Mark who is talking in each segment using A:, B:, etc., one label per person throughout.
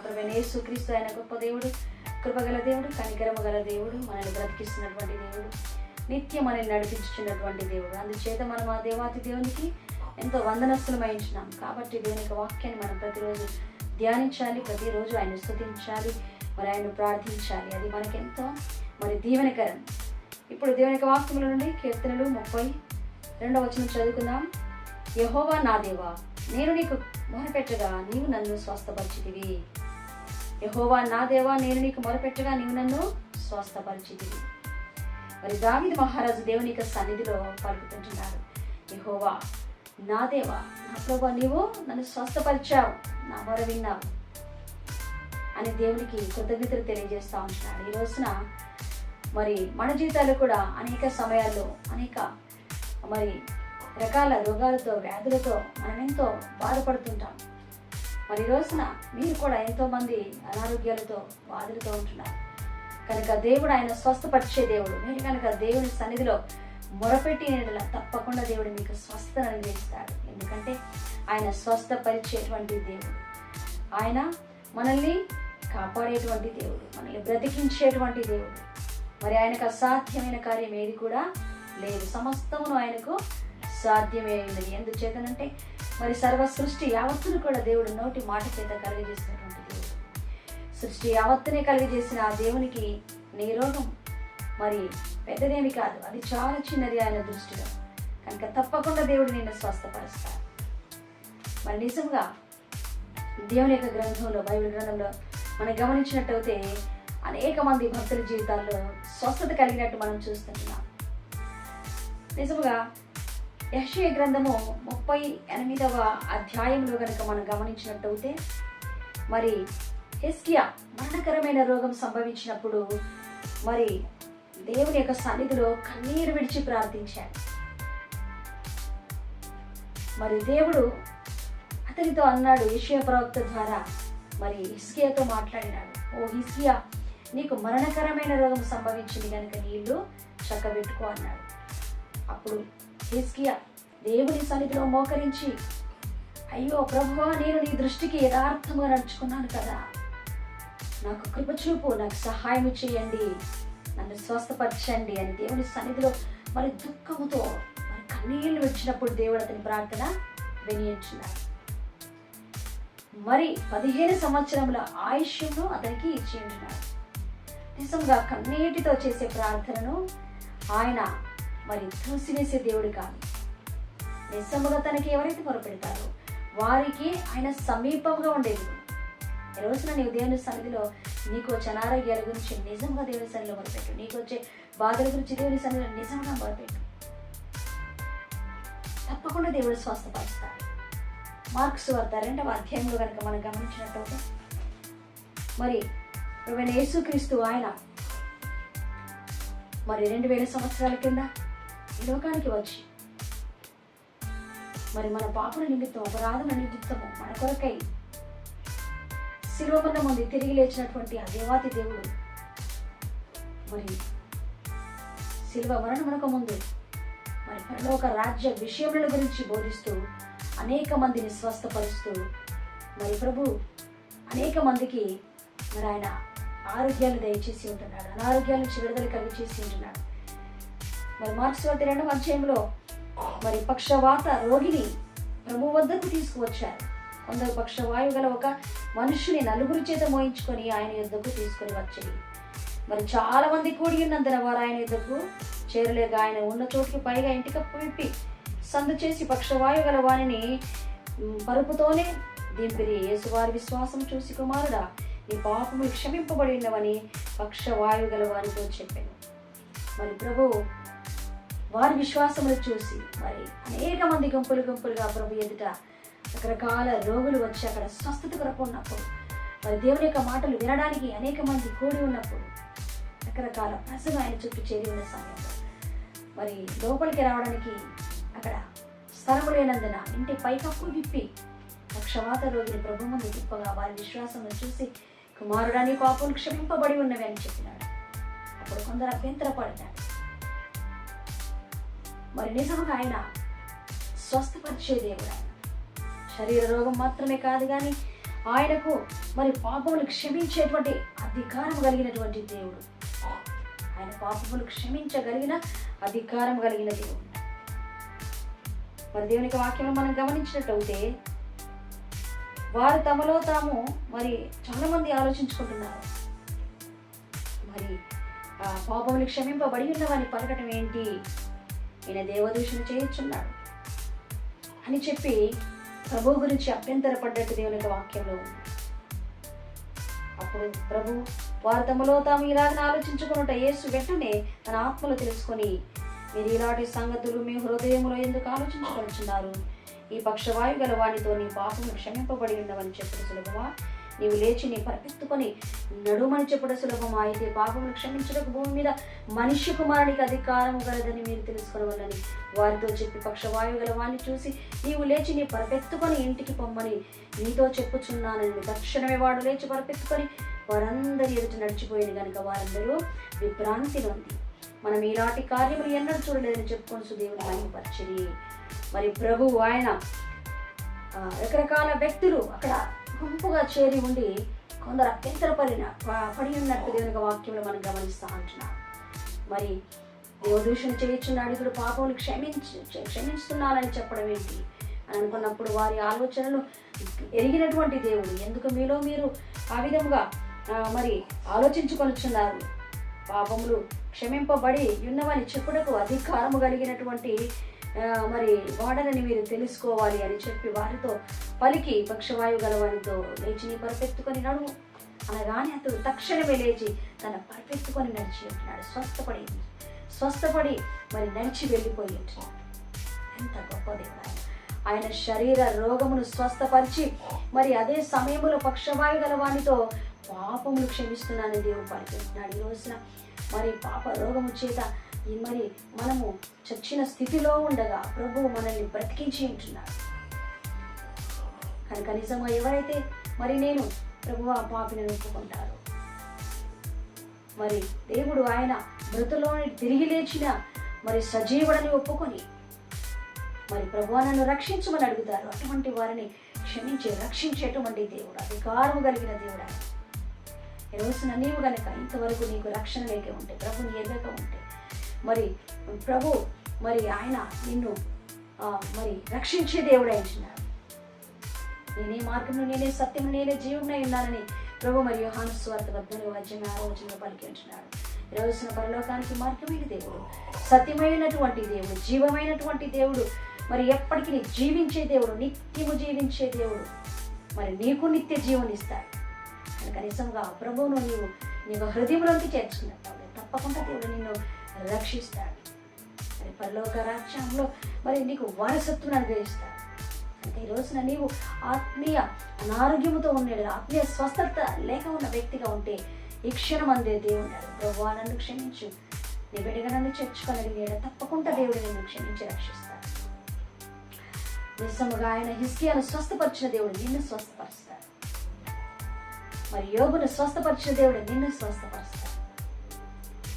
A: మాత్రమే. యేసుక్రీస్తు ఆయన గొప్ప దేవుడు కృపగల దేవుడు కనికరము గల దేవుడు మనల్ని బ్రతికిస్తున్నటువంటి దేవుడు నిత్యం మనల్ని నడిపించుచున్నటువంటి దేవుడు. అందుచేత మనం ఆ దేవాతి దేవునికి ఎంతో వందనస్తులు వహించినాం కాబట్టి దేవుని యొక్క వాక్యాన్ని మనం ప్రతిరోజు ధ్యానించాలి ప్రతిరోజు ఆయన స్థుతించాలి మరి ఆయన ప్రార్థించాలి. అది మనకెంతో మరి దీవెనకరం. ఇప్పుడు దేవుని యొక్క వాక్యముల నుండి కీర్తనలు ముప్పై రెండవ వచనం చదువుకుందాం. యహోవా నా దేవా నేను నీకు మొరపెట్టగా నీవు నన్ను స్వస్థపరిచితివి. యహోవా నా దేవా నేను నీకు మొరపెట్టగా నీవు నన్ను స్వస్థపరిచింది మరి దావిది మహారాజు దేవుని యొక్క సన్నిధిలో పలుకుతుంటున్నాడు. యహోవా నా దేవా నా ప్రభా నీవు నన్ను స్వస్థపరిచావు నా మొర విన్నావు అని దేవునికి కృతజ్ఞతలు తెలియజేస్తా ఉంటున్నాడు. ఈ రోజున మరి మన జీవితాలు కూడా అనేక సమయాల్లో అనేక మరి రకాల రోగాలతో వ్యాధులతో మనం ఎంతో బాధపడుతుంటాం. మరి రోజున మీరు కూడా ఎంతోమంది అనారోగ్యాలతో బాధలతో ఉంటున్నారు. కనుక దేవుడు ఆయన స్వస్థపరిచే దేవుడు. మీరు కనుక దేవుని సన్నిధిలో మొరపెట్టి నీడల తప్పకుండా దేవుడు మీకు స్వస్థతను అనుగ్రహిస్తాడు. ఎందుకంటే ఆయన స్వస్థపరిచేటువంటి దేవుడు. ఆయన మనల్ని కాపాడేటువంటి దేవుడు. మనల్ని బ్రతికించేటువంటి దేవుడు. మరి ఆయనకు అసాధ్యమైన కార్యం ఏది కూడా లేదు. సమస్తమును ఆయనకు సాధ్యమే ఉన్నది. ఎందుచేతనంటే మరి సర్వ సృష్టి యావత్తును కూడా దేవుడు నోటి మాట చేత కలిగజేసినటువంటి దేవుడు. సృష్టి యావత్తునే కలిగజేసిన ఆ దేవునికి నీ రోగం మరి పెద్దదేమి కాదు అది చాలా చిన్నది ఆయన దృష్టిలో. కనుక తప్పకుండా దేవుడు నిన్ను స్వస్థపరుస్తాడు. మరి నిజంగా దేవుని యొక్క గ్రంథంలో బైబిల్ గ్రంథంలో మనం గమనించినట్టయితే అనేక మంది భక్తుల జీవితాల్లో స్వస్థత కలిగినట్టు మనం చూస్తున్నాం నిజంగా యక్షయ గ్రంథము ముప్పై ఎనిమిదవ అధ్యాయంలో కనుక మనం గమనించినట్టయితే మరి హెస్కియా మరణకరమైన రోగం సంభవించినప్పుడు మరి దేవుని యొక్క సన్నిధిలో కన్నీరు విడిచి ప్రార్థించాడు. మరి దేవుడు అతనితో అన్నాడు ఏషియా ప్రవక్త ద్వారా మరి హిస్కియాతో మాట్లాడినాడు. ఓ హిస్కియా నీకు మరణకరమైన రోగం సంభవించింది కనుక నీళ్ళు చక్కబెట్టుకో అన్నాడు. అప్పుడు హిస్కియా దేవుని సన్నిధిలో మోకరించి అయ్యో ప్రభువా నేను నీ దృష్టికి యథార్థంగా నడుచుకున్నాను కదా. నాకు కృప చూపు నాకు సహాయం చేయండి. నన్ను స్వస్థపరచండి అని దేవుని సన్నిధిలో మరి దుఃఖముతో మరి కన్నీళ్ళు వచ్చినప్పుడు దేవుడు అతని ప్రార్థన వినియించున్నాడు మరి పదిహేను సంవత్సరముల ఆయుష్ను అతనికి ఇచ్చి ఉంటున్నాడు. నిజంగా కన్నీటితో చేసే ప్రార్థనను ఆయన మరి త్రూసివేసే దేవుడు కాదు. నిజముగా తనకి ఎవరైతే మొరపెడతారో వారికి ఆయన సమీపంగా ఉండేది. ఈ రోజున నీవు దేవుని సన్నిధిలో నీకు వచ్చే అనారోగ్యాల గురించి నిజంగా దేవుని సన్నిధిలో మొరపెట్టు. నీకు వచ్చే బాధల గురించి దేవుని సన్నిధిలో నిజంగా మొరపెట్టు. తప్పకుండా దేవుడు స్వస్థపరుస్తాడు. మార్క్స్ వార్త రెండవ అధ్యాయంలో కనుక మనం గమనించినట్టు మరి ప్రవీణ యేసుక్రీస్తు ఆయన మరి రెండు వేల సంవత్సరాల కింద లోకానికి వచ్చి మరి మన పాపుల నిమిత్తం అపరాధుల నిమిత్తము మన కొరకై శిలువమన్న ముందు తిరిగి లేచినటువంటి ఆ దేవాతి దేవుడు మరి శిలువ మరణమునకు ముందు మరి పరలోక రాజ్య విషయముల గురించి బోధిస్తూ అనేక మందిని స్వస్థపరుస్తూ మరి ప్రభు అనేక మందికి మరి ఆయన ఆరోగ్యాలు దయచేసి ఉంటున్నాడు అనారోగ్యాల నుంచి విడుదల కలిగి చేసి ఉంటున్నాడు. మరి మార్చి వార్త రెండవ అధ్యాయంలో మరి పక్షవాత రోగిని ప్రభు వద్దకు తీసుకువచ్చారు. కొందరు పక్షవాయువు గల ఒక మనుషుని నలుగురు చేత మోయించుకొని ఆయన యుద్ధకు తీసుకొని వచ్చింది మరి చాలా మంది కూడి ఉన్నందున వారు ఆయన యుద్ధకు చేరలేక ఆయన ఉన్న చోటుకి పైగా ఇంటికప్పు విప్పి సందు చేసి పక్షవాయు గల వాణిని పరుపుతోనే దింపిరి. యేసువారి విశ్వాసం చూసి కుమారుడా నీ పాపము క్షమింపబడి ఉన్నవని పక్షవాయు గల వారితో చెప్పాను. మరి ప్రభు వారి విశ్వాసములు చూసి మరి అనేక మంది గుంపులు గుంపులుగా ప్రభు ఎదుట రకరకాల రోగులు వచ్చి అక్కడ స్వస్థత కొరకు ఉన్నప్పుడు మరి దేవుని యొక్క మాటలు వినడానికి అనేక మంది కూడి ఉన్నప్పుడు రకరకాల ప్రజలు ఆయన చుట్టూ చేరి ఉన్న సమయంలో మరి లోపలికి రావడానికి అక్కడ స్థలము లేనందున ఇంటి పైకప్పు విప్పి పక్షవాత రోగిని ప్రభు ముందు తిప్పగా వారి విశ్వాసమును చూసి కుమారుడాని పాపం క్షమింపబడి ఉన్నవి అని చెప్పినాడు. అప్పుడు కొందరు అభ్యంతరపడినాడు మరి నిజంగా ఆయన స్వస్థపరిచే దేవుడు. ఆయన శరీర రోగం మాత్రమే కాదు కానీ ఆయనకు మరి పాపములు క్షమించేటువంటి అధికారం కలిగినటువంటి దేవుడు. ఆయన పాపములు క్షమించగలిగిన అధికారం కలిగిన దేవుడు. మరి దేవునికి వాక్యం మనం గమనించినట్లయితే వారు తమలో తాము మరి చాలా మంది ఆలోచించుకుంటున్నారు. మరి ఆ పాపములు క్షమింపబడి ఉన్నవని పలకటం ఏంటి? ఈయన దేవదూషణ చేయించున్నాడు. అని చెప్పి ప్రభు గురించి అభ్యంతరపడ్డట్టు దేవుని యొక్క వాక్యంలో ఉంది. అప్పుడు ప్రభు వారు తమలో తాము ఇలాగ ఆలోచించుకున్నట్ట యేసు వెంటనే తన ఆత్మలో తెలుసుకొని మీరు ఇలాంటి సంగతులు మీ హృదయంలో ఎందుకు ఆలోచించుకొనిచున్నారు ఈ పక్షవాయు గల వానితో నీ పాపము క్షమింపబడి ఉన్నవని చెప్పిన సులభమా? నీవు లేచి నీ పరిపెత్తుకొని నడుమని చెప్పడం సులభమా అయితే పాపమును క్షమించడానికి భూమి మీద మనిషి కుమారునికి అధికారం కలదని మీరు తెలుసుకోవాలని వారితో చెప్పి పక్షవాయువు గల వాణ్ణి చూసి నీవు లేచి నీ పరపెత్తుకొని ఇంటికి పొమ్మని నీతో చెప్పుచున్నానని తక్షణమే వాడు లేచి పరపెత్తుకొని వారందరి ఎదుట నడిచిపోయింది కనుక వారందరూ విభ్రాంతి నొంది మనం ఇలాంటి కార్యములు ఎన్నడూ చూడలేదని చెప్పుకొని దేవుని మహిమపరిచిరి మరి ప్రభు ఆయన ఆ, రకరకాల వ్యక్తులు అక్కడ గుంపుగా చేరి ఉండి కొందరు అభ్యంతర పడిన ప- పడి ఉన్నట్టు దేవుని యొక్క వాక్యంలో మనం గమనిస్తూ ఉంటున్నాం. మరి దేవదూషణ చేయించున్నాడు ఇప్పుడు పాపములు క్షమించి క్షమిస్తున్నానని చెప్పడం ఏంటి? అని అనుకున్నప్పుడు వారి ఆలోచనలు ఎరిగినటువంటి దేవుడు ఎందుకు మీలో మీరు ఆ విధముగా మరి ఆలోచించుకొనిచున్నారు? పాపములు క్షమింపబడి ఉన్నవని చెప్పుటకు అధికారము కలిగినటువంటి మరి వాడనని మీరు తెలుసుకోవాలి అని చెప్పి వారితో పలికి పక్షవాయు గలవానితో లేచి నీ పరిపెత్తుకొని నడువు అనగానే అతడు తక్షణమే లేచి తన పరిపెత్తుకొని నడిచి ఉంటున్నాడు స్వస్థపడి స్వస్థపడి మరి నడిచి వెళ్ళిపోయి ఉంటున్నాడు ఎంత గొప్ప దేవుడు ఆయన. శరీర రోగమును స్వస్థపరిచి మరి అదే సమయంలో పక్షవాయు గల వానితో పాపములు క్షమిస్తున్నానని దేవుడు పలికిస్తున్నాడు ఈ రోజున మరి పాప రోగము చేత మరి మనము చచ్చిన స్థితిలో ఉండగా ప్రభు మనల్ని బ్రతికించి ఉంటున్నాడు. కనుక నిజంగా ఎవరైతే మరి నేను ప్రభు ఆ పాపిని ఒప్పుకుంటారు మరి దేవుడు ఆయన మృతులోని తిరిగి లేచిన మరి సజీవుడని ఒప్పుకొని మరి ప్రభు నన్ను రక్షించమని అడుగుతారు. అటువంటి వారిని క్షమించి రక్షించేటువంటి దేవుడు అధికారము కలిగిన దేవుడు ఆయన. ఈ రోజున నీవు గనక ఇంతవరకు నీకు రక్షణ లేక ఉంటే ప్రభుని ఎదక ఉంటే మరి ప్రభు మరి ఆయన నిన్ను ఆ, మరి రక్షించే దేవుడు అయినాడు నేనే మార్గంలో నేనే సత్యం నేనే జీవునై ఉన్నానని ప్రభు మరియు యోహాను స్వార్థ పద్నాలుగు అధ్యాయం ఆరో వచనంలో పలికి ఉంటున్నాడు. రోజున పరలోకానికి మార్గమైన దేవుడు సత్యమైనటువంటి దేవుడు జీవమైనటువంటి దేవుడు మరి ఎప్పటికీ జీవించే దేవుడు నిత్యము జీవించే దేవుడు మరి నీకు నిత్య జీవనిస్తాడు కనుక కనీసంగా ప్రభువును నీవు నీకు హృదయంలోకి చేర్చుకున్నట్టు తప్పకుండా దేవుడు నిన్ను రక్షిస్తాడు. మరి పరలోక రాక్షంలో మరి నీకు వారసత్వం అనుగ్రహిస్తాడు. అంటే ఈ రోజున నీవు ఆత్మీయ అనారోగ్యముతో ఉండే ఆత్మీయ స్వస్థత లేక ఉన్న వ్యక్తిగా ఉంటే ఈ క్షణం అందే దేవుడు ప్రభు నన్ను క్షమించు. నీ బిడ్డగా నన్ను చేర్చుకోగలిగాడు తప్పకుండా దేవుడు నిన్ను క్షమించి రక్షిస్తాడు. నిజముగా ఆయన హిస్కియాను స్వస్థపరిచిన దేవుడు నిన్ను స్వస్థపరుస్తాడు. మరి యోగును స్వస్థపరిచిన దేవుడు నిన్ను స్వస్థపరుస్తాడు.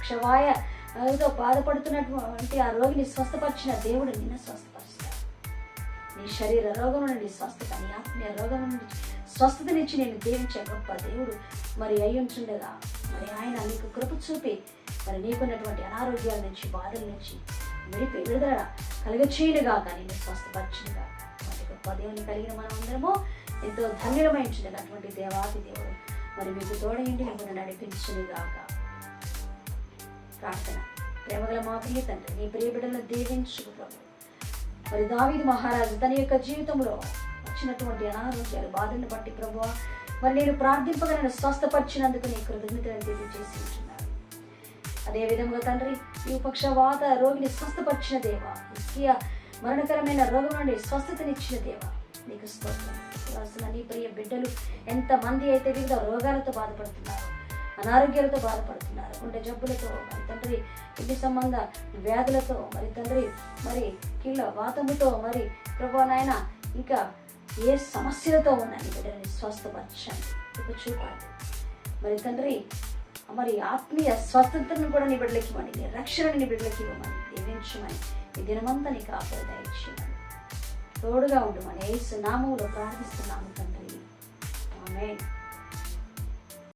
A: క్షవాయ ఏదో బాధపడుతున్నటువంటి ఆ రోగిని స్వస్థపరిచిన దేవుడు నిన్ను స్వస్థపరుస్తాడు. నీ శరీర రోగం నుండి స్వస్థత నీ ఆత్మీయ రోగం నుండి స్వస్థతనిచ్చి నేను దీవించే గొప్ప దేవుడు మరి అయ్యుంటుండగా మరి ఆయన నీకు కృప చూపి మరి నీకున్నటువంటి అనారోగ్యాల నుంచి బాధల నుంచి విడిపి విడుదల కలగచేయునుగా నేను స్వస్థపరచునుగా మరి గొప్ప దేవుని కలిగిన మనం అందరము ఎంతో ధన్యులమైంచుండగా అటువంటి దేవాది దేవుడు. మరి మీకు తోడయండి మిమ్మల్ని నడిపించునుగాక. ప్రార్థన. ప్రేమగల మా ప్రియ తండ్రి నీ ప్రియ బిడ్డలను దీవించు ప్రభు మరి దావీదు మహారాజు తన యొక్క జీవితంలో వచ్చినటువంటి అనారోగ్యాలు బాధలను బట్టి ప్రభు మరి నేను ప్రార్థింపగా స్వస్థపరిచినందుకు నీ కృతజ్ఞతలను తెలియజేసి ఉంటున్నాను. అదేవిధంగా తండ్రి ఈ పక్షవాత రోగిని స్వస్థపరిచిన దేవ ఇస్కియ మరణకరమైన రోగం నుండి స్వస్థతనిచ్చిన దేవ నీకు స్తోత్రం. నీ ప్రియ బిడ్డలు ఎంతమంది అయితే వివిధ రోగాలతో బాధపడుతున్నారు. అనారోగ్యాలతో బాధపడుతున్నారు. గుండె జబ్బులతో మరి తండ్రి ఇంటి సంబంధ వ్యాధులతో మరి తండ్రి మరి కీళ్ళ వాతముతో మరి ప్రభు నాయన ఇంకా ఏ సమస్యలతో ఉన్న నీ బిడ్డలని స్వస్థపరచండి. ఇప్పుడు చూపాలి. మరి తండ్రి మరి ఆత్మీయ స్వస్థతను కూడా నీ బిడ్డలకి ఇవ్వండి. నీ రక్షణని నీ బిడ్డలకి ఇవ్వమని దీవించమని ఈ దినమంతా నీకు ఆపద ఇచ్చేయమని తోడుగా ఉండమని ఏసు నామములో ప్రార్థిస్తున్నాము తండ్రి. ఆమె